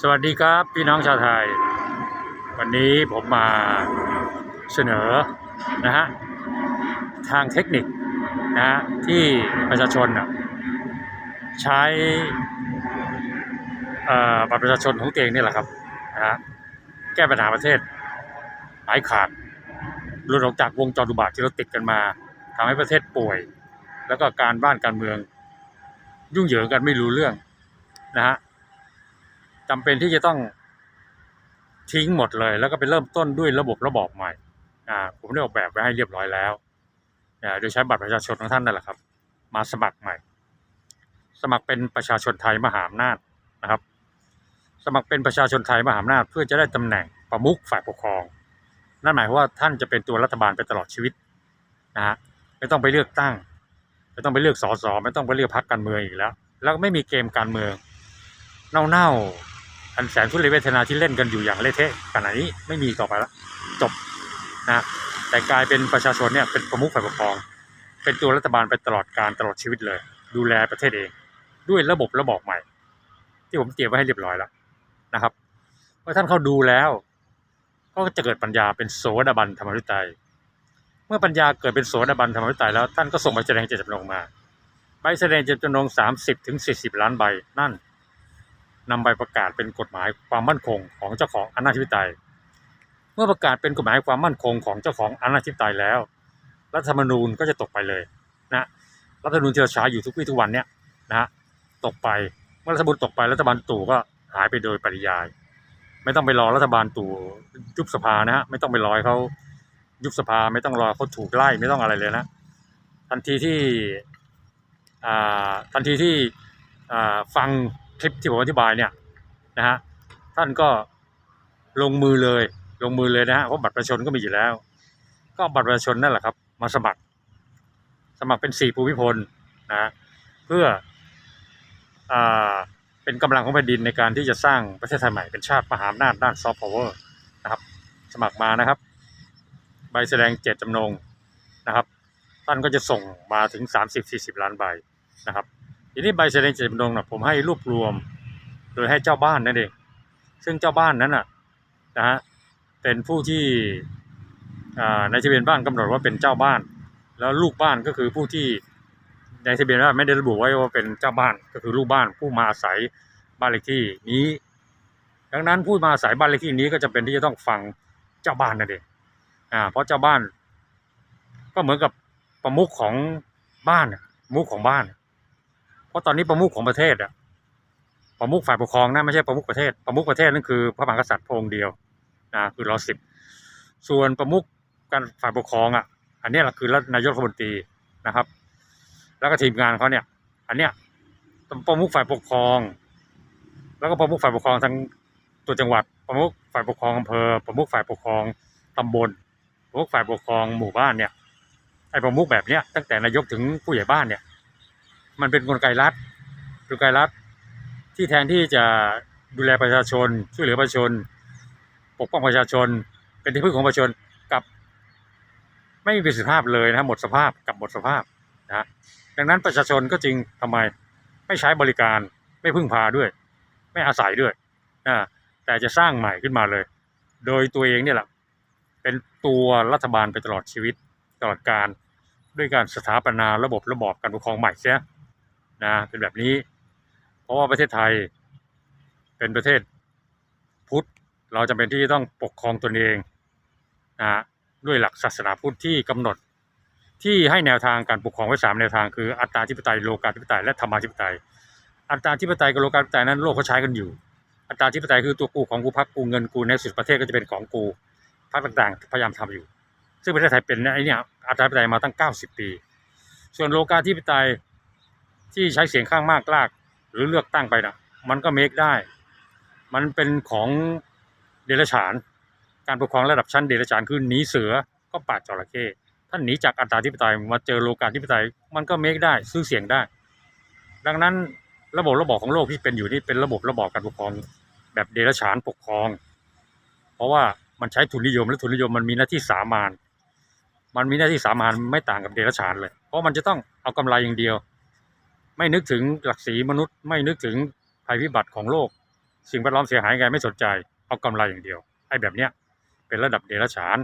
สวัสดีครับพี่น้องชาวไทย วันนี้ผมมาเสนอนะฮะทางเทคนิคนะฮะที่ประชาชนน่ะใช้เอ่อบัตรประชาชนของตัวเองนี่แหละครับนะฮะแก้ปัญหาประเทศหายขาดหลุดออกจากวงจรอุบาทที่เราติดกันมาทำให้ประเทศป่วย แล้วก็การบ้านการเมือง ยุ่งเหยิงกันไม่รู้เรื่องนะฮะ จำเป็นที่จะต้องทิ้งหมดเลย แล้วก็ไปเริ่มต้นด้วยระบบระบอบใหม่อ่าผมได้ออกแบบไว้ให้เรียบร้อยแล้วอ่าโดยใช้บัตรประชาชนของท่านนั่นแหละครับ มาสมัครใหม่ สมัครเป็นประชาชนไทยมหาอำนาจนะครับ สมัครเป็นประชาชนไทยมหาอำนาจเพื่อจะได้ตำแหน่งประมุขฝ่ายปกครอง นั่นหมายความว่าท่านจะเป็นตัวรัฐบาลไปตลอดชีวิตนะฮะไม่ต้องไปเลือกตั้งไม่ต้องไปเลือกสสไม่ต้องไปเลือกพรรคการเมืองอีกแล้ว แล้วไม่มีเกมการเมืองเน่าๆ อันแสนทุเรศเวทนาที่เล่นกันอยู่อย่างเละเทะขณะนี้ไม่มีต่อไปแล้วจบนะแต่กลายเป็นประชาชนเนี่ยเป็นประมุขฝ่ายปกครอง เป็นตัวรัฐบาลไปตลอดการตลอดชีวิตเลย ดูแลประเทศเอง ด้วยระบบระบอบใหม่ ที่ผมเตรียมไว้ให้เรียบร้อยแล้วนะครับเมื่อท่านเข้าดูแล้ว ก็จะเกิดปัญญาเป็นโสดาบันธรรมฤทัยเมื่อปัญญาเกิดเป็นโสดาบันธรรมฤทัยแล้ว ท่านก็ส่งใบแสดงเจตจำนงมาใบแสดงเจตจำนงสามสิบถึงสี่สิบล้านใบนั่น นำใบประกาศเป็นกฎหมายความมั่นคงของเจ้าของอำนาจธิปไตย เมื่อประกาศเป็นกฎหมายความมั่นคงของเจ้าของอำนาจธิปไตยแล้ว รัฐธรรมนูญก็จะตกไปเลยนะรัฐธรรมนูญที่เราใช้อยู่ทุกวี่ทุกวันเนี่ยนะตกไปเมื่อรัฐธรรมนูญตกไปรัฐบาลตู่ก็หายไปโดยปริยาย ไม่ต้องไปรอรัฐบาลตู่ยุบสภานะฮะไม่ต้องไปรอให้เขายุบสภาไม่ต้องรอเขาถูกไล่ไม่ต้องอะไรเลยนะทันทีที่อ่าทันทีที่อ่าฟัง คลิปที่ผมอธิบายเนี่ยนะฮะท่านก็ลงมือเลยลงมือเลยนะฮะเพราะบัตรประชาชนก็มีอยู่แล้ว ก็บัตรประชาชนนั่นแหละครับ มาสมัคร สมัครเป็นสี่ภูมิพลนะฮะเพื่ออ่าเป็นกำลังของแผ่นดินในการที่จะสร้างประเทศไทยใหม่เป็นชาติมหาอำนาจด้านซอฟต์พาวเวอร์นะครับ สมัครมานะครับ ใบแสดงเจตจำนงนะครับ ท่านก็จะส่งมาถึง 30-40 ล้านใบนะครับ ทีนี้ใบแสดงเจตจำนงนะผมให้รวบรวม โดยให้เจ้าบ้านนั่นเองซึ่งเจ้าบ้านนั้นน่ะนะฮะเป็นผู้ที่ในทะเบียนบ้านกำหนดว่าเป็นเจ้าบ้าน แล้วลูกบ้านก็คือผู้ที่ในทะเบียนบ้านไม่ได้ระบุไว้ว่าเป็นเจ้าบ้านก็คือลูกบ้านผู้มาอาศัยบ้านเลขที่นี้ ดังนั้นผู้มาอาศัยบ้านเลขที่นี้ก็จะเป็นที่จะต้องฟังเจ้าบ้านนั่นเองอ่าเพราะเจ้าบ้าน ก็เหมือนกับประมุขของบ้านมุขของบ้าน เพราะตอนนี้ประมุขของประเทศอะประมุขฝ่ายปกครองนะไม่ใช่ประมุขประเทศประมุขประเทศนั่นคือพระมหากษัตริย์พระองค์เดียวนะคือรอสิบส่วนประมุขการฝ่ายปกครองอะ อันนี้แหละคือรัฐนายกรัฐมนตรีนะครับ แล้วก็ทีมงานเขาเนี่ย อันเนี้ยประมุขฝ่ายปกครอง แล้วก็ประมุขฝ่ายปกครองทั้งตัวจังหวัดประมุขฝ่ายปกครองอำเภอประมุขฝ่ายปกครองตำบลประมุขฝ่ายปกครองหมู่บ้านเนี่ยไอ้ประมุขแบบเนี้ยตั้งแต่นายกถึงผู้ใหญ่บ้านเนี่ย มันเป็นกลไกรัฐกลไกรัฐที่แทนที่จะดูแลประชาชน ช่วยเหลือประชาชน ปกป้องประชาชน เป็นที่พึ่งของประชาชนกับไม่มีประสิทธิภาพเลยนะหมดสภาพกับหมดสภาพนะดังนั้นประชาชนก็จริงทำไมไม่ใช้บริการไม่พึ่งพาด้วย ไม่อาศัยด้วยนะแต่จะสร้างใหม่ขึ้นมาเลย โดยตัวเองเนี่ยแหละเป็นตัวรัฐบาลไปตลอดชีวิตตลอดการด้วยการสถาปนาระบบระบอบการปกครองใหม่เสีย นะเป็นแบบนี้ เพราะว่าประเทศไทยเป็นประเทศพุทธเราจำเป็นที่ต้องปกครองตนเองนะด้วยหลักศาสนาพุทธที่กำหนด ที่ให้แนวทางการปกครองไว้สามแนวทางคืออัตตาธิปไตยโลกาธิปไตยและธรรมาธิปไตย อัตตาธิปไตยกับโลกาธิปไตยนั้นโลกเขาใช้กันอยู่ อัตตาธิปไตยคือตัวกูของกูพักกูเงินกูในสุดประเทศก็จะเป็นของกูพรรคต่างๆ พยายามทำอยู่ ซึ่งประเทศไทยเป็นไอ้นี่อัตตาธิปไตยมาตั้ง 90 ปี ส่วนโลกาธิปไตย ที่ใช้เสียงข้างมากลาก หรือเลือกตั้งไปนะมันก็เมคได้ มันเป็นของเดรัจฉาน การปกครองระดับชั้นเดรัจฉานคือหนีเสือก็ปาดจระเข้ท่านหนีจากอัตตาธิปไตยมาเจอโลกาธิปไตยมันก็เมคได้ซื้อเสียงได้ ดังนั้นระบบระบอบของโลกที่เป็นอยู่นี่เป็นระบบระบอบการปกครองแบบเดรัจฉานปกครอง เพราะว่ามันใช้ทุนนิยมและทุนนิยมมันมีหน้าที่สามานมันมีหน้าที่สามานไม่ต่างกับเดรัจฉานเลย เพราะมันจะต้องเอากำไรอย่างเดียว ไม่นึกถึงหลักสีมนุษย์ ไม่นึกถึงภัยพิบัติของโลก สิ่งแวดล้อมเสียหายไงไม่สนใจเอากำไรอย่างเดียวไอ้แบบเนี้ยเป็นระดับเดรัจฉาน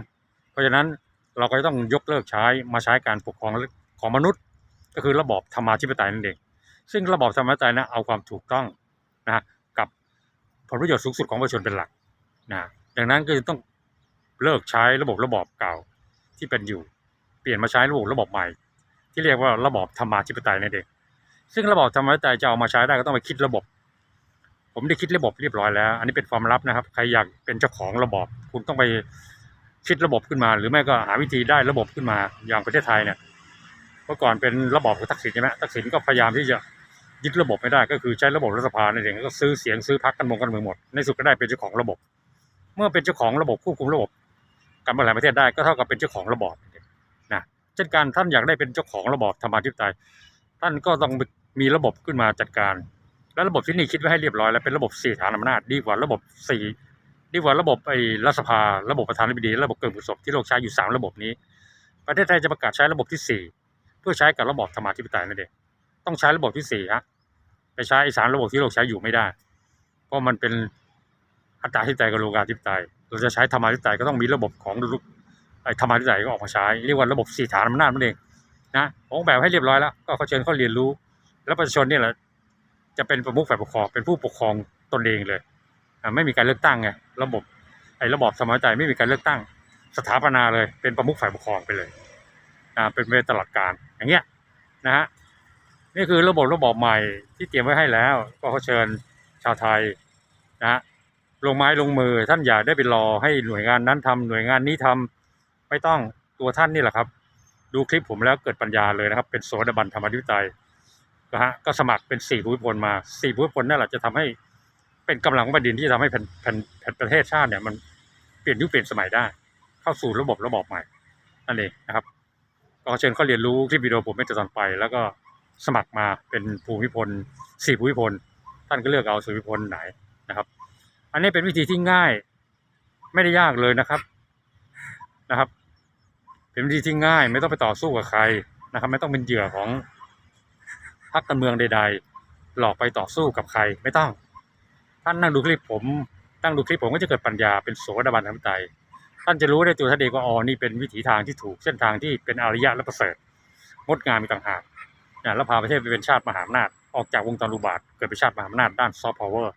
เพราะฉะนั้นเราก็จะต้องยกเลิกใช้มาใช้การปกครองของมนุษย์ ก็คือระบอบธรรมาธิปไตยนั่นเอง ซึ่งระบอบธรรมาธิปไตยนะเอาความถูกต้องนะฮะกับผลประโยชน์สูงสุดของประชาชนเป็นหลักนะดังนั้นก็จะต้องเลิกใช้ระบบระบอบเก่าที่เป็นอยู่ เปลี่ยนมาใช้ระบบระบบใหม่ ที่เรียกว่าระบอบธรรมาธิปไตยนั่นเอง ซึ่งระบบธรรมาธิปไตยจะเอามาใช้ได้ก็ต้องไปคิดระบบ ผมได้คิดระบบเรียบร้อยแล้ว อันนี้เป็นความลับนะครับ ใครอยากเป็นเจ้าของระบบ คุณต้องไปคิดระบบขึ้นมา หรือไม่ก็หาวิธีได้ระบบขึ้นมาอย่างประเทศไทยเนี่ยเมื่อก่อนเป็นระบบของทักษิณใช่ไหมทักษิณก็พยายามที่จะยึดระบบไม่ได้ก็คือใช้ระบบรัฐสภานั่นเองก็ซื้อเสียงซื้อพรรคกันมงกันเมืองหมด ในสุดก็ได้เป็นเจ้าของระบบ เมื่อเป็นเจ้าของระบบควบคุมระบบการบริหารประเทศได้ก็เท่ากับเป็นเจ้าของระบบนะเช่นการท่านอยากได้เป็นเจ้าของระบบธรรมาธิปไตย ท่านก็ต้องมีระบบขึ้นมาจัดการ และระบบที่นี่คิดไว้ให้เรียบร้อยแล้วเป็นระบบสี่ฐานอำนาจดีกว่าระบบสี่ดีกว่าระบบไอ้รัฐสภา ระบบประธานาธิบดีระบบเกิดผลสมที่โลกใช้อยู่สามระบบนี้ ประเทศไทยจะประกาศใช้ระบบที่สี่เพื่อใช้กับระบบธรรมาธิปไตยนั่นเองต้องใช้ระบบที่สี่ฮะไปใช้อ้สามระบบที่โลกใช้อยู่ไม่ได้ เพราะมันเป็นอัตราธิปไตยกับโลกาธิปไตย เราจะใช้ธรรมาธิปไตยก็ต้องมีระบบของลูกไอ้ธรรมาธิปไตยก็ออกมาใช้เรียกว่าระบบสี่ฐานอำนาจนั่นเอง นะออกแบบให้เรียบร้อยแล้ว ก็เขาเชิญเขาเรียนรู้ แล้วประชาชนเนี่ยแหละจะเป็นประมุขฝ่ายปกครองเป็นผู้ปกครองตนเองเลยไม่มีการเลือกตั้งไงระบบไอ้ระบบธรรมาธิปไม่มีการเลือกตั้ง สถาปนาเลย เป็นประมุขฝ่ายปกครองไปเลยอ่าเป็นไปตลอดการอย่างเงี้ยนะฮะนี่คือระบบระบบใหม่ที่เตรียมไว้ให้แล้ว ก็เขาเชิญชาวไทยนะฮะลงไม้ลงมือท่านอย่าได้ไปรอให้หน่วยงานนั้นทำหน่วยงานนี้ทำไม่ต้องตัวท่านนี่แหละครับ ดูคลิปผมแล้วเกิดปัญญาเลยนะครับ เป็นโสดาบันธรรมาธิปไตยนะฮะก็สมัครเป็นสี่ภูมิพลมาสี่ภูมิพลนั่นแหละจะทำให้เป็นกำลังของแผ่นดินที่จะทำให้แผ่นแผ่นแผ่นประเทศชาติเนี่ยมันเปลี่ยนยุคเปลี่ยนสมัยได้ เข้าสู่ระบบระบอบใหม่นั่นเองนะครับก็เชิญเขาเรียนรู้คลิปวิดีโอผมไม่จะตอนไป แล้วก็สมัครมาเป็นภูมิพลสี่ภูมิพล ท่านก็เลือกเอาสี่ภูมิพลไหนนะครับ อันนี้เป็นวิธีที่ง่าย ไม่ได้ยากเลยนะครับนะครับ เป็นวิธีที่ง่าย ไม่ต้องไปต่อสู้กับใครนะครับ ไม่ต้องเป็นเหยื่อของพรรคการเมืองใด ๆ หลอกไปต่อสู้กับใครไม่ต้อง ท่านนั่งดูคลิปผมนั่งดูคลิปผมก็จะเกิดปัญญาเป็นโสดาบันธรรมใจท่านจะรู้ได้ตัวท่านเองว่าอ๋อนี่เป็นวิถีทางที่ถูกเส้นทางที่เป็นอริยะและประเสริฐงดงามมีต่างหากนะแล้วพาประเทศไปเป็นชาติมหาอำนาจออกจากวงจรอุบาทเกิดเป็นชาติมหาอำนาจด้านซอฟต์พาวเวอร์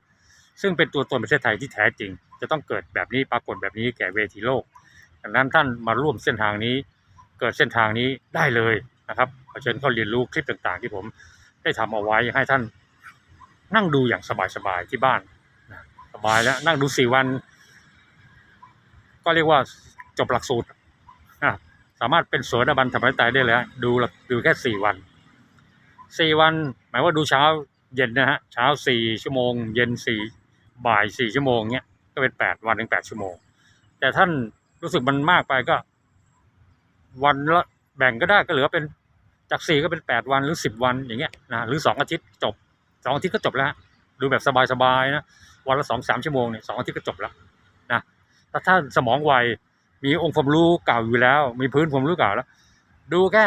ซึ่งเป็นตัวตนประเทศไทยที่แท้จริง จะต้องเกิดแบบนี้ปรากฏแบบนี้แก่เวทีโลก ดังนั้นท่านมาร่วมเส้นทางนี้ เกิดเส้นทางนี้ได้เลยนะครับขอเชิญเข้าเรียนรู้คลิปต่างๆ ที่ผมได้ทำเอาไว้ให้ท่านนั่งดูอย่างสบายๆที่บ้านสบายแล้วนั่งดูสี่วัน ก็เรียกว่าจบหลักสูตรสามารถเป็นโสดาบันธรรมนิตได้เลยดูดูแค่สี่วันสี่วัน หมายว่าดูเช้าเย็นนะฮะเช้าสี่ชั่วโมง เย็นสี่บ่ายสี่ชั่วโมงเนี้ยก็เป็นแปดวันถึงแปดชั่วโมง แต่ท่าน รู้สึกมันมากไปก็ วันละแบ่งก็ได้ก็เหลือเป็นจากสี่ก็เป็นแปดวันหรือสิบวันอย่างเงี้ยนะหรือสองอาทิตย์จบสองอาทิตย์ก็จบแล้ว ดูแบบสบายๆนะวันละสองสามชั่วโมงเนี่ยสองอาทิตย์ก็จบแล้วนะถ้าท่านสมองไวมีองค์ความรู้เก่าอยู่แล้ว มีพื้นความรู้เก่าแล้ว ดูแค่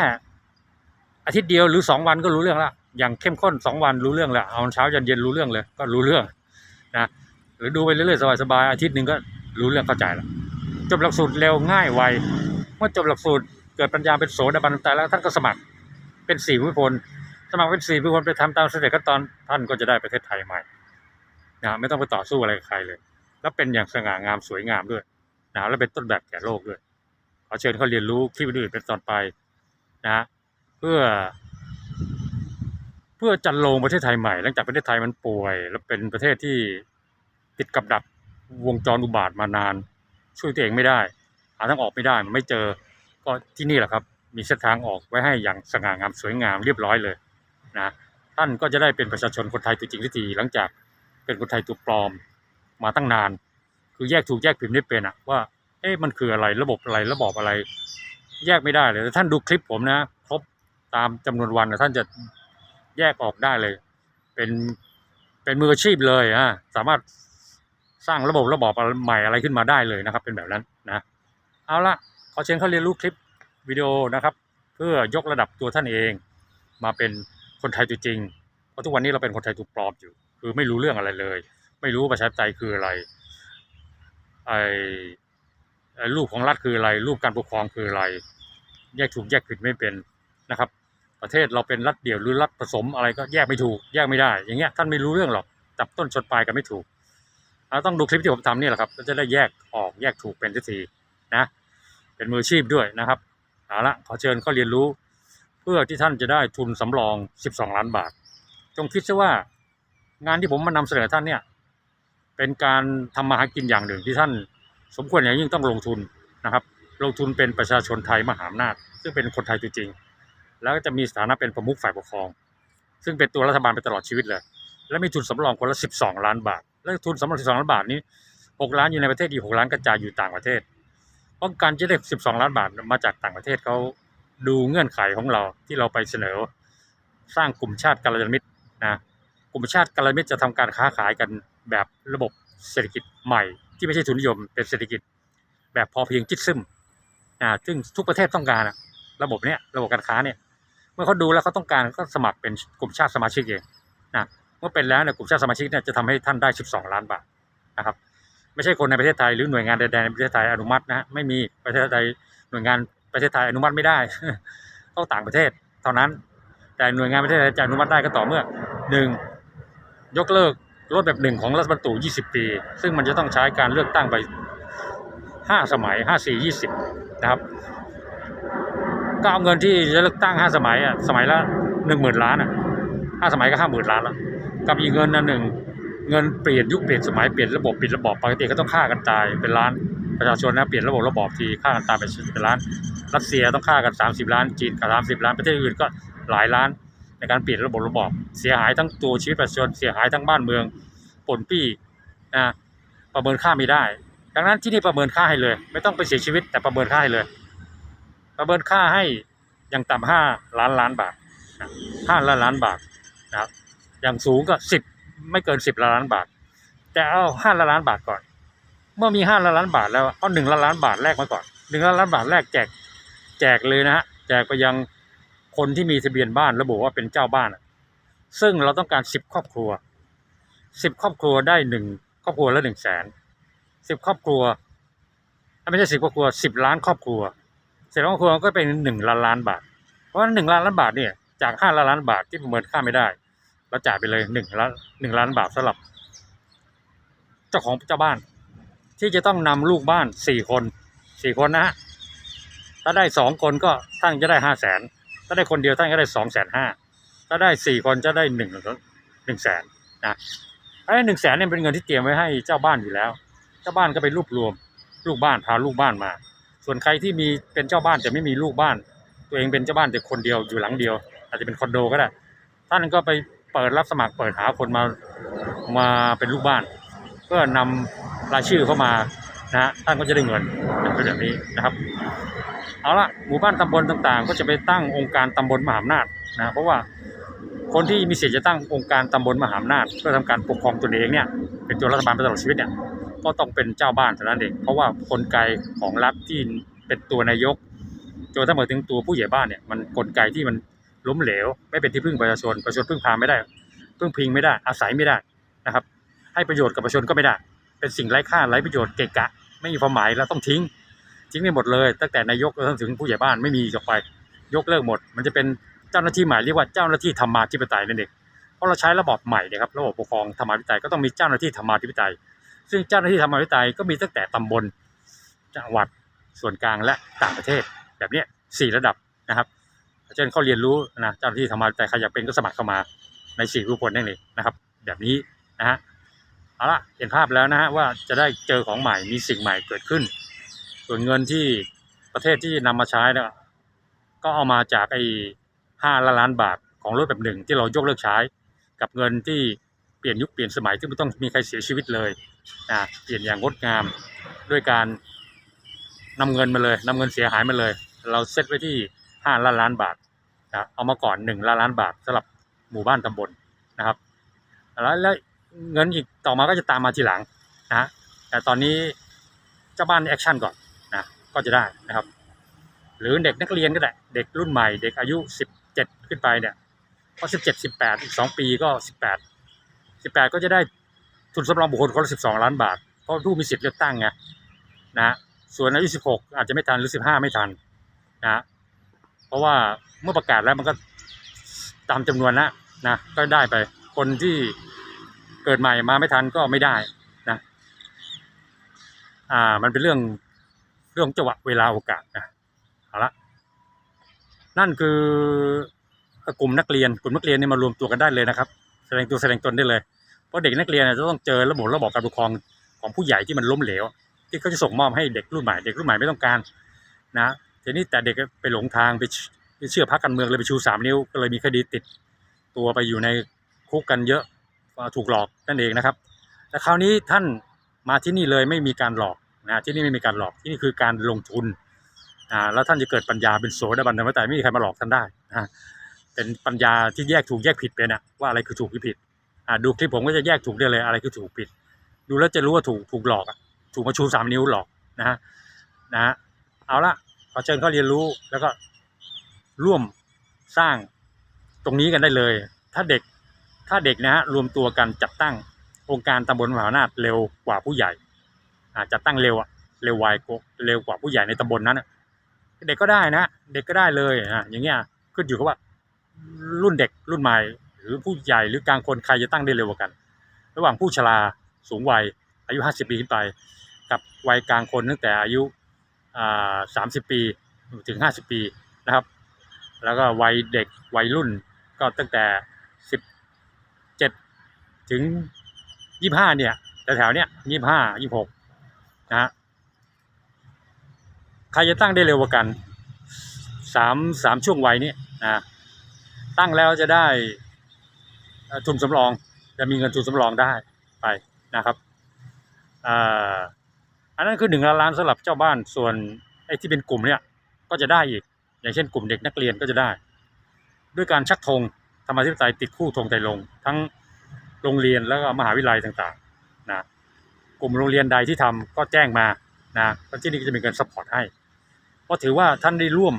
อาทิตย์เดียวหรือสองวันก็รู้เรื่องละอย่างเข้มข้นสองวันรู้เรื่องแล้วเอาเช้ายันเย็นรู้เรื่องเลย ก็รู้เรื่องนะหรือดูไปเรื่อยๆสบายๆอาทิตย์หนึ่งก็รู้เรื่องเข้าใจแล้ว จบหลักสูตรเร็วง่ายไวเมื่อจบหลักสูตรเกิดปัญญาเป็นโสดาบันแต่แล้วท่านก็สมัครเป็นสี่ผู้พลสมัครเป็นสี่ผู้พลไปทำตามเสเต็ปขั้นตอนท่านก็จะได้ประเทศไทยใหม่นะไม่ต้องไปต่อสู้อะไรกับใครเลย แล้วเป็นอย่างสง่างามสวยงามด้วยนะแล้วเป็นต้นแบบแก่โลกด้วยขอเชิญเขาเรียนรู้คลิปอื่นเป็นตอนไปนะเพื่อ เพื่อจันลงประเทศไทยใหม่ หลังจากประเทศไทยมันป่วย แล้วเป็นประเทศที่ติดกับดักวงจรอุบาทมานาน ช่วยตัวเองไม่ได้ หาทางออกไม่ได้มันไม่เจอ ก็ที่นี่แหละครับ มีเส้นทางออกไว้ให้อย่างสง่างามสวยงามเรียบร้อยเลยนะท่านก็จะได้เป็นประชาชนคนไทยตัวจริงที่ดีหลังจากเป็นคนไทยตัวปลอมมาตั้งนาน คือแยกถูกแยกผิดไม่เป็นอะว่าเอ๊ะมันคืออะไรระบบอะไรระบอบอะไร แยกไม่ได้เลยแต่ท่านดูคลิปผมนะครบตามจำนวนวันนะท่านจะแยกออกได้เลย เป็นเป็นมืออาชีพเลยอะสามารถ สร้างระบบระบอบใหม่อะไรขึ้นมาได้เลยนะครับ เป็นแบบนั้นนะเอาละขอเชิญเขาเรียนรู้คลิปวิดีโอนะครับ เพื่อยกระดับตัวท่านเอง มาเป็นคนไทยตัวจริงเพราะทุกวันนี้เราเป็นคนไทยตัวปลอมอยู่ คือไม่รู้เรื่องอะไรเลย ไม่รู้ประชาธิปไตยคืออะไรไอ้ไอ้รูปของรัฐคืออะไร รูปการปกครองคืออะไร แยกถูกแยกผิดไม่เป็นนะครับ ประเทศเราเป็นรัฐเดี่ยวหรือรัฐผสมอะไรก็แยกไม่ถูกแยกไม่ได้ อย่างเงี้ยท่านไม่รู้เรื่องหรอกจับต้นชนปลายกันไม่ถูก เราต้องดูคลิปที่ผมทำนี่แหละครับแล้วจะได้แยกออกแยกถูกเป็นทีนะเป็นมืออาชีพด้วยนะครับเอาละขอเชิญเข้าเรียนรู้ เพื่อที่ท่านจะได้ทุนสำรอง 12 ล้านบาท จงคิดซะว่างานที่ผมมานำเสนอท่านเนี่ยเป็นการทำมาหากินอย่างหนึ่งที่ท่าน สมควรอย่างยิ่งต้องลงทุนนะครับลงทุนเป็นประชาชนไทยมหาอำนาจ ซึ่งเป็นคนไทยตัวจริงแล้วก็จะมีสถานะเป็นประมุขฝ่ายปกครอง ซึ่งเป็นตัวรัฐบาลไปตลอดชีวิตเลย และมีทุนสำรองคนละ 12 ล้านบาท และทุนสำรอง12 ล้านบาทนี้ 6 ล้านอยู่ในประเทศอีก6ล้านกระจายอยู่ต่างประเทศเพราะการจะได้ 12 ล้านบาทมาจากต่างประเทศเขาดูเงื่อนไขของเราที่เราไปเสนอ สร้างกลุ่มชาติกัลยาณมิตรนะกลุ่มชาติกัลยาณมิตรจะทำการค้าขายกันแบบระบบเศรษฐกิจใหม่ ที่ไม่ใช่ทุนนิยมเป็นเศรษฐกิจ แบบพอเพียงจิตซึมนะซึ่งทุกประเทศต้องการระบบเนี้ยระบบการค้าเนี่ยเมื่อเขาดูแล้วเขาต้องการก็สมัครเป็นกลุ่มชาติสมาชิกเองนะ มื่อเป็นแล้วเนี่ยกลุ่มชาติสมาชิกเนี่ยจะทำให้ท่านได้ 12 ล้านบาทนะครับไม่ใช่คนในประเทศไทยหรือหน่วยงานใดๆในประเทศไทยอนุมัตินะไม่มีประเทศใดหน่วยงานประเทศไทยอนุมัติไม่ได้ต้องต่างประเทศเท่านั้น แต่หน่วยงานประเทศไทยจะอนุมัติได้ก็ต่อเมื่อหนึ่งยกเลิกรถแบบหนึ่งของรัฐบรรจุ20 ปี ซึ่งมันจะต้องใช้การเลือกตั้งไป 5 สมัย 5 4 20 นะครับ ก็เอาเงินที่จะเลือกตั้ง 5 สมัยอะสมัยละ 10,000 ล้านอะ5สมัยก็ 50,000 ล้านแล้ว กับอีกเงินนะหนึ่ง เงินเปลี่ยนยุคเปลี่ยนสมัยเปลี่ยนระบบปิดระบอบปกติก็ต้องฆ่ากันตายเป็นล้านประชาชนนะเปลี่ยนระบบระบอบทีฆ่ากันตายเป็นล้าน รัสเซียต้องฆ่ากัน 30 ล้านจีนก็30 ล้านประเทศอื่นก็หลายล้าน ในการเปลี่ยนระบบระบอบ เสียหายทั้งตัวชีวิตประชาชนเสียหายทั้งบ้านเมืองปนปี้นะประเมินค่าไม่ได้ ดังนั้นที่นี่ประเมินค่าให้เลย ไม่ต้องไปเสียชีวิตแต่ประเมินค่าให้เลย ประเมินค่าให้อย่างต่ำห้าล้านล้านบาทห้าล้านล้านบาทนะครับ อย่างสูงก็สิบไม่เกินสิบล้านบาท แต่เอาห้าล้านบาทก่อน เมื่อมีห้าล้านบาทแล้วเอาหนึ่งล้านบาทแรกมาก่อนหนึ่งล้านบาทแรกแจกแจกเลยนะฮะแจกไปยังคนที่มีทะเบียนบ้านระบุว่าเป็นเจ้าบ้าน ซึ่งเราต้องการสิบครอบครัวสิบครอบครัวได้หนึ่งครอบครัวละหนึ่งแสนสิบครอบครัวไม่ใช่สิบครอบครัวสิบล้านครอบครัวสิบล้านครอบครัวก็เป็นหนึ่งล้านล้านบาท เพราะหนึ่งล้านล้านบาทเนี่ยจากห้าล้านล้านบาทที่ประเมินค่าไม่ได้ เราจ่ายไปเลยหนึ่งล้านหนึ่งล้านบาทสำหรับ เจ้าของเจ้าบ้าน ที่จะต้องนำลูกบ้านสี่คนสี่คนนะฮะถ้าได้สองคนก็ท่านจะได้ห้าแสนถ้าได้คนเดียวท่านก็ได้สองแสนห้าถ้าได้สี่คนจะได้หนึ่งหนึ่งแสนนะไอ้หนึ่งแสนเนี่ยเป็นเงินที่เตรียมไว้ให้เจ้าบ้านอยู่แล้ว เจ้าบ้านก็ไปรวบรวม ลูกบ้านพาลูกบ้านมา ส่วนใครที่มีเป็นเจ้าบ้านแต่ไม่มีลูกบ้าน ตัวเองเป็นเจ้าบ้านแต่คนเดียวอยู่หลังเดียว อาจจะเป็นคอนโดก็ได้ท่านก็ไป เปิดรับสมัครเปิดหาคนมามาเป็นลูกบ้าน เพื่อนำรายชื่อเข้ามานะฮะท่านก็จะได้เงินเป็นแบบนี้นะครับเอาละหมู่บ้านตำบลต่างๆ ก็จะไปตั้งองค์การตำบลมหาอำนาจนะเพราะว่าคนที่มีสิทธิ์จะตั้งองค์การตำบลมหาอำนาจเพื่อทำการปกครองตนเองเนี่ยเป็นตัวรัฐบาลไปตลอดชีวิตเนี่ยก็ต้องเป็นเจ้าบ้านเท่านั้นเองเพราะว่ากลไกของรัฐที่เป็นตัวนายกจนถ้ามาถึงตัวผู้ใหญ่บ้านเนี่ยมันกลไกที่มัน ล้มเหลว ไม่เป็นที่พึ่งประชาชน ประชาชนพึ่งพาไม่ได้ พึ่งพิงไม่ได้ อาศัยไม่ได้นะครับ ให้ประโยชน์กับประชาชนก็ไม่ได้ เป็นสิ่งไร้ค่าไร้ประโยชน์เกะกะ ไม่มีความหมายแล้วต้องทิ้ง ทิ้งไปหมดเลย ตั้งแต่นายกจนถึงผู้ใหญ่บ้านไม่มีอีกต่อไป ยกเลิกหมด มันจะเป็นเจ้าหน้าที่ใหม่เรียกว่าเจ้าหน้าที่ธรรมาธิปไตยนั่นเองเพราะเราใช้ระบอบใหม่นะครับระบบปกครองธรรมาธิปไตยก็ต้องมีเจ้าหน้าที่ธรรมาธิปไตย ซึ่งเจ้าหน้าที่ธรรมาธิปไตยก็มีตั้งแต่ตำบลจังหวัดส่วนกลางและต่างประเทศแบบนี้สี่ระดับนะครับ เช่นเขาเรียนรู้นะเจ้าหน้าที่ธรรมาธิปไตยใครอยากเป็นก็สมัครเข้ามาในสี่รูปคนนั่นเองนะครับ แบบนี้นะฮะเอาละเห็นภาพแล้วนะฮะว่าจะได้เจอของใหม่มีสิ่งใหม่เกิดขึ้น ส่วนเงินที่ประเทศที่นำมาใช้เนี่ยก็เอามาจากไอ้ห้าล้านบาทของรถแบบหนึ่งที่เรายกเลิกใช้ กับเงินที่เปลี่ยนยุคเปลี่ยนสมัยที่ไม่ต้องมีใครเสียชีวิตเลยนะเปลี่ยนอย่างงดงามด้วยการนำเงินมาเลยนำเงินเสียหายมาเลย เราเซตไว้ที่ห้าล้านล้านบาท นะเอามาก่อนหนึ่งล้านล้านบาทสำหรับหมู่บ้านตำบลนะครับแล้วแล้วเงินอีกต่อมาก็จะตามมาทีหลังนะแต่ตอนนี้เจ้าบ้านแอคชั่นก่อนนะก็จะได้นะครับ หรือเด็กนักเรียนก็ได้เด็กรุ่นใหม่เด็กอายุสิบเจ็ดขึ้นไปเนี่ยก็สิบเจ็ดสิบแปดอีกสองปีก็สิบแปดสิบแปดก็จะได้ทุนสำรองบุคคลคนละสิบสองล้านบาทเพราะผู้มีสิทธิ์เลือกตั้งไงนะส่วนอายุสิบหกอาจจะไม่ทันหรือสิบห้าไม่ทันนะ ราะว่าเมื่อประกาศแล้วมันก็ตามจำนวนนะนะก็ได้ไป คนที่เกิดใหม่มาไม่ทันก็ไม่ได้นะอ่ามันเป็นเรื่องเรื่องจังหวะเวลาโอกาสนะเอาละนั่นคือกลุ่มนักเรียนกลุ่มนักเรียนนี่มารวมตัวกันได้เลยนะครับ แสดงตัวแสดงตนได้เลยเพราะเด็กนักเรียนจะต้องเจอระบบระบอบการปกครองของผู้ใหญ่ที่มันล้มเหลว ที่เขาจะส่งมอบให้เด็กรุ่นใหม่ เด็กรุ่นใหม่ไม่ต้องการนะ ทีนี้แต่เด็กไปหลงทางไปเชื่อพรรคการเมืองเลยไปชูสามนิ้วก็เลยมีคดีติดตัวไปอยู่ในคุกกันเยอะถูกหลอกนั่นเองนะครับ แต่คราวนี้ท่านมาที่นี่เลยไม่มีการหลอกนะที่นี่ไม่มีการหลอกที่นี่คือการลงทุนอ่าแล้วท่านจะเกิดปัญญาเป็นโสดาบันธรรมแต่ไม่มีใครมาหลอกท่านได้นะเป็นปัญญาที่แยกถูกแยกผิดเป็นอะว่าอะไรคือถูกหรือผิดอ่าดูคลิปผมก็จะแยกถูกได้เลยอะไรคือถูกผิด ดูแล้วจะรู้ว่าถูกถูกหลอกถูกมาชูสามนิ้วหลอกนะฮะนะฮะเอาละ ขอเชิญเขาเรียนรู้แล้วก็ร่วมสร้างตรงนี้กันได้เลย ถ้าเด็กถ้าเด็กนะฮะรวมตัวกันจัดตั้งองค์การตำบลมหาอำนาจเร็วกว่าผู้ใหญ่อาจัดตั้งเร็วอะเร็วไวกว่าเร็วกว่าผู้ใหญ่ในตำบลนั้นเด็กก็ได้นะเด็กก็ได้เลยอะอย่างเงี้ยขึ้นอยู่กับว่า รุ่นเด็กรุ่นใหม่ หรือผู้ใหญ่หรือกลางคนใครจะตั้งได้เร็วกว่ากัน ระหว่างผู้ชราสูงวัยอายุ 50 ปีขึ้นไป กับวัยกลางคนตั้งแต่อายุ อ่า30ปีถึง50ปีนะครับ แล้วก็วัยเด็กวัยรุ่นก็ตั้งแต่17ถึง25เนี่ยแถวๆเนี้ย25 26นะฮะใครจะตั้งได้เร็วกว่ากันสามสามช่วงวัยนี้นะตั้งแล้วจะได้ทุนสำรอง จะมีเงินทุนสำรองได้ไปนะครับ อันนั้นคือหนึ่งล้านล้านสำหรับเจ้าบ้านส่วนไอ้ที่เป็นกลุ่มเนี่ยก็จะได้อีก อย่างเช่นกลุ่มเด็กนักเรียนก็จะได้ ด้วยการชักธงธรรมาธิปไตยติดคู่ธงไตรลง ทั้งโรงเรียนแล้วก็มหาวิทยาลัยต่างๆนะกลุ่มโรงเรียนใดที่ทำก็แจ้งมานะแล้วที่นี่ก็จะมีเงินซัพพอร์ตให้ เพราะถือว่าท่านได้ร่วม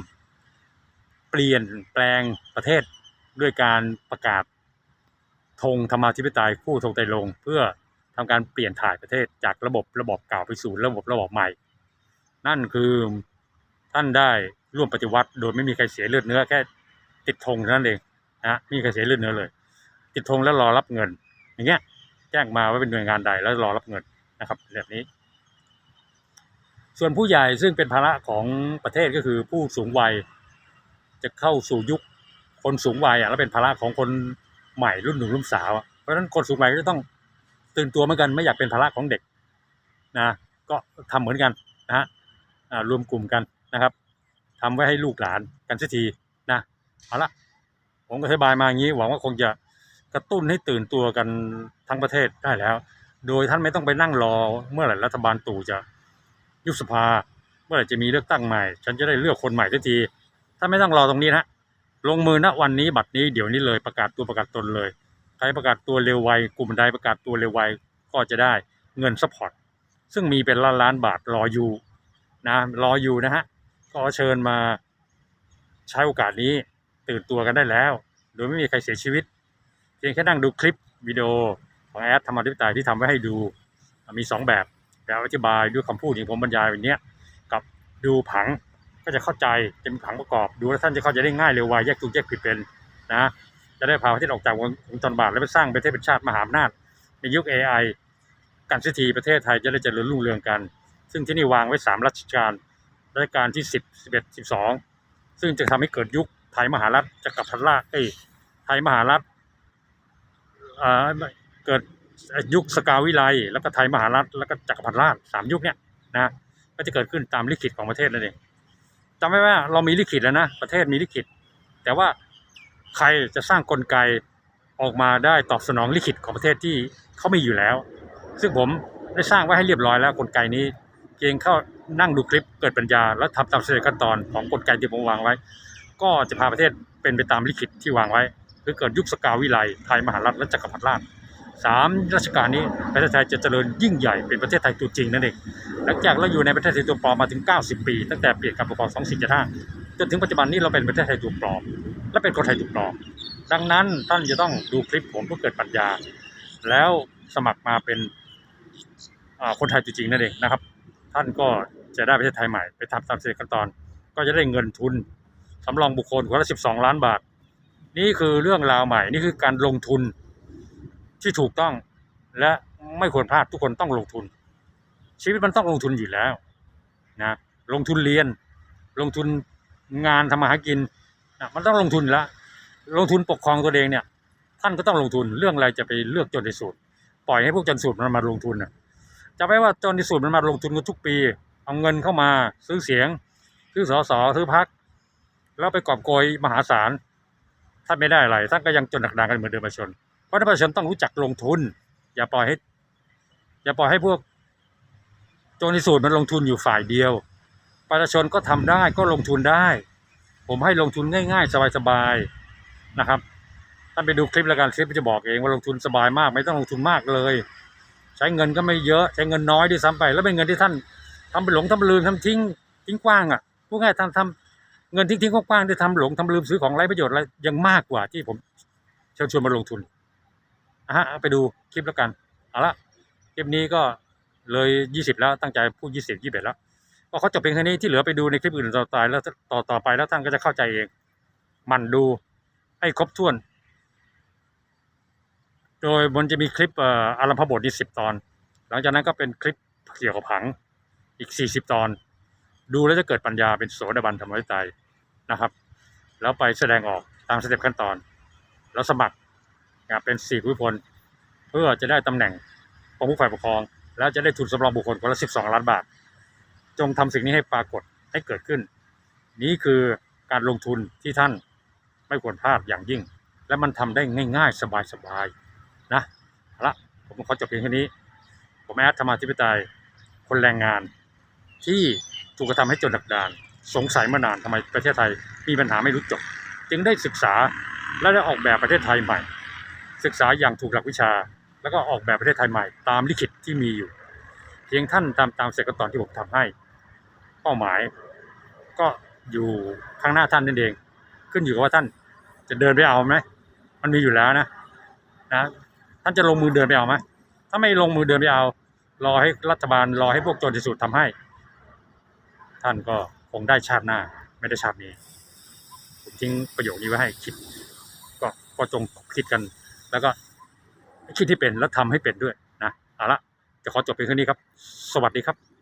เปลี่ยนแปลงประเทศด้วยการประกาศธงธรรมาธิปไตยคู่ธงไตรลงเพื่อ ทำการเปลี่ยนถ่ายประเทศจากระบบระบบเก่าไปสู่ระบบระบบใหม่ นั่นคือท่านได้ร่วมปฏิวัติ โดยไม่มีใครเสียเลือดเนื้อแค่ติดธงนั้นเองนะฮะไม่มีใครเสียเลือดเนื้อเลย ติดธงแล้วรอรับเงิน อย่างเงี้ยแจ้งมาว่าเป็นหน่วยงานใดแล้วรอรับเงินนะครับแบบนี้ ส่วนผู้ใหญ่ซึ่งเป็นภาระของประเทศก็คือผู้สูงวัย จะเข้าสู่ยุคคนสูงวัยอะแล้วเป็นภาระของคนใหม่รุ่นหนุ่มรุ่นสาวเพราะฉะนั้นคนสูงวัยก็ต้อง ตื่นตัวเหมือนกันไม่อยากเป็นภาระของเด็กนะก็ทำเหมือนกันนะฮะรวมกลุ่มกันนะครับทำไว้ให้ลูกหลานกันสักทีนะเอาละผมก็อธิบายมาอย่างนี้หวังว่าคงจะกระตุ้นให้ตื่นตัวกันทั้งประเทศได้แล้ว โดยท่านไม่ต้องไปนั่งรอเมื่อไหร่รัฐบาลตู่จะยุบสภา เมื่อไหร่จะมีเลือกตั้งใหม่ ฉันจะได้เลือกคนใหม่ทันทีถ้าไม่ต้องรอตรงนี้นะลงมือณวันนี้บัดนี้เดี๋ยวนี้เลยประกาศตัวประกาศตนเลย รประกาศตัวเร็วไว กลุ่มใดประกาศตัวเร็วไว ก็จะได้เงินซัพพอร์ต ซึ่งมีเป็นล้านล้านบาทรออยู่นะรออยู่นะฮะ ก็เชิญมาใช้โอกาสนี้ตื่นตัวกันได้แล้ว โดยไม่มีใครเสียชีวิต เพียงแค่นั่งดูคลิปวิดีโอของแอดธรรมดิปไตยที่ทำไว้ให้ดู มีสองแบบแบบอธิบายด้วยคำพูดที่ผมบรรยายแบบเนี้ยกับดูผังก็จะเข้าใจจะมีผังประกอบ ดูแล้วท่านจะเข้าใจได้ง่ายเร็วไวแยกถูกแยกผิดเป็นนะ จะได้พาประเทศออกจากวงจรบาทและไปสร้างประเทศเป็นชาติมหาอำนาจ ในยุค AI การสิทธิประเทศไทยจะได้เจริญรุ่งเรืองกัน ซึ่งที่นี่วางไว้สามรัชกาลรัชกาลที่สิบสิบเอ็ดสิบสองซึ่งจะทำให้เกิดยุคไทยมหารัฐจักรพรรดิราชเอ้ไทยมหารัฐเกิดยุคสกาวิไลแล้วก็ไทยมหารัฐแล้วก็จักรพรรดิราชสามยุคเนี้ยนะก็จะเกิดขึ้นตามลิขิตของประเทศนั่นเองจำไว้ว่าเรามีลิขิตแล้วนะประเทศมีลิขิต แต่ว่า ใครจะสร้างกลไกออกมาได้ตอบสนองลิขิตของประเทศที่เขามีอยู่แล้ว ซึ่งผมได้สร้างไว้ให้เรียบร้อยแล้วกลไกนี้เพียงเข้านั่งดูคลิปเกิดปัญญา แล้วทำตามเสด็จขั้นตอนของกลไกที่ผมวางไว้ ก็จะพาประเทศเป็นไปตามลิขิตที่วางไว้ คือเกิดยุคสกาวิไลไทยมหารัฐและจักรพรรดิราชสามรัชกาลนี้ประเทศไทยจะเจริญยิ่งใหญ่เป็นประเทศไทยตัวจริงนั่นเองหลังจากเราอยู่ในประเทศไทยตัวปลอมมาถึง 90 ปี ตั้งแต่เปลี่ยนการปกครอง 2475 จนถึงปัจจุบันนี้เราเป็นประเทศไทยตัวปลอม และเป็นคนไทยตัวปลอม ดังนั้นท่านจะต้องดูคลิปผมเพื่อเกิดปัญญา แล้วสมัครมาเป็นคนไทยจริงๆนั่นเองนะครับ ท่านก็จะได้ประเทศไทยใหม่ไปทำตามเสร็จขั้นตอน ก็จะได้เงินทุนสำรองบุคคลคนละสิบสองล้านบาท นี่คือเรื่องราวใหม่นี่คือการลงทุนที่ถูกต้องและไม่ควรพลาดทุกคนต้องลงทุน ชีวิตมันต้องลงทุนอยู่แล้วนะลงทุนเรียนลงทุน งานทำมาหากินนะมันต้องลงทุนอยู่แล้วลงทุนปกครองตัวเองเนี่ย ท่านก็ต้องลงทุนเรื่องอะไรจะไปเลือกจนที่สุดปล่อยให้พวกจนสูตรมันมาลงทุนน่ะจะไม่ว่าจนที่สุดมันมาลงทุนกันทุกปี เอาเงินเข้ามาซื้อเสียง ซื้อสอสอซื้อพักแล้วไปกอบโกยมหาศาลท่านไม่ได้อะไรท่านก็ยังจนหนักดากันเหมือนเดิมประชาชนเพราะนั้นประชาชนต้องรู้จักลงทุน อย่าปล่อยให้ อย่าปล่อยให้พวกโจรที่สูตรมันลงทุนอยู่ฝ่ายเดียว ประชาชนก็ทำได้ก็ลงทุนได้ ผมให้ลงทุนง่ายๆ สบายๆนะครับท่านไปดูคลิปแล้วกันคลิปจะบอกเองว่าลงทุนสบายมาก ไม่ต้องลงทุนมากเลย ใช้เงินก็ไม่เยอะใช้เงินน้อยด้วยซ้ำไป แล้วเป็นเงินที่ท่านทำไปหลงทำลืมทำทิ้งทิ้งกว้างอะพูดง่ายท่านทำเงินทิ้งทิ้งกว้างๆที่ทำหลงทำลืมซื้อของไร้ประโยชน์อะไรยังมากกว่าที่ผมเชิญชวนมาลงทุนอะฮะไปดูคลิปแล้วกันเอาละคลิปนี้ก็เลยยี่สิบแล้วตั้งใจพูดยี่สิบยี่สิบแล้ว ก็เขาจบเพียงแค่นี้ที่เหลือไปดูในคลิปอื่นต่อไปแล้วต่อต่อไปแล้วท่านก็จะเข้าใจเอง มันดูให้ครบถ้วน โดยมันจะมีคลิปอารัมพบทนี่สิบตอน หลังจากนั้นก็เป็นคลิปเกี่ยวกับผังอีกสี่สิบตอน ดูแล้วจะเกิดปัญญาเป็นโสดาบันธรรมวิตัยนะครับ แล้วไปแสดงออกตามสเต็ปขั้นตอน แล้วสมัครนะเป็นสี่ผู้พลเพื่อจะได้ตำแหน่งประมุขฝ่ายปกครอง แล้วจะได้ทุนสำรองบุคคลคนละสิบสองล้านบาท จงทำสิ่งนี้ให้ปรากฏให้เกิดขึ้น นี้คือการลงทุนที่ท่านไม่ควรพลาดอย่างยิ่ง และมันทำได้ง่าย ๆ สบายๆนะเอาละผมขอจบเพียงแค่นี้ ผมแอดธรรมาธิปไตยคนแรงงาน ที่ถูกกระทำให้จนดักดาน สงสัยมานานทำไมประเทศไทยมีปัญหาไม่รู้จบ จึงได้ศึกษาและได้ออกแบบประเทศไทยใหม่ ศึกษาอย่างถูกหลักวิชา แล้วก็ออกแบบประเทศไทยใหม่ ตามลิขิตที่มีอยู่ เพียงท่านตามตามเสร็จขั้นตอนที่ผมทำให้ เป้าหมาย ก็อยู่ข้างหน้าท่านนั่นเอง ขึ้นอยู่กับว่าท่านจะเดินไปเอาไหมมันมีอยู่แล้วนะนะท่านจะลงมือเดินไปเอาไหมถ้าไม่ลงมือเดินไปเอา รอให้รัฐบาลรอให้พวกโจรที่สุดทำให้ ท่านก็คงได้ชาติหน้า ไม่ได้ชาตินี้ผมทิ้งประโยคนี้ไว้ให้คิด ก็ก็จงคิดกัน แล้วก็คิดที่เป็นแล้วทำให้เป็นด้วยนะเอาละจะขอจบเพียงเท่านี้ครับ สวัสดีครับ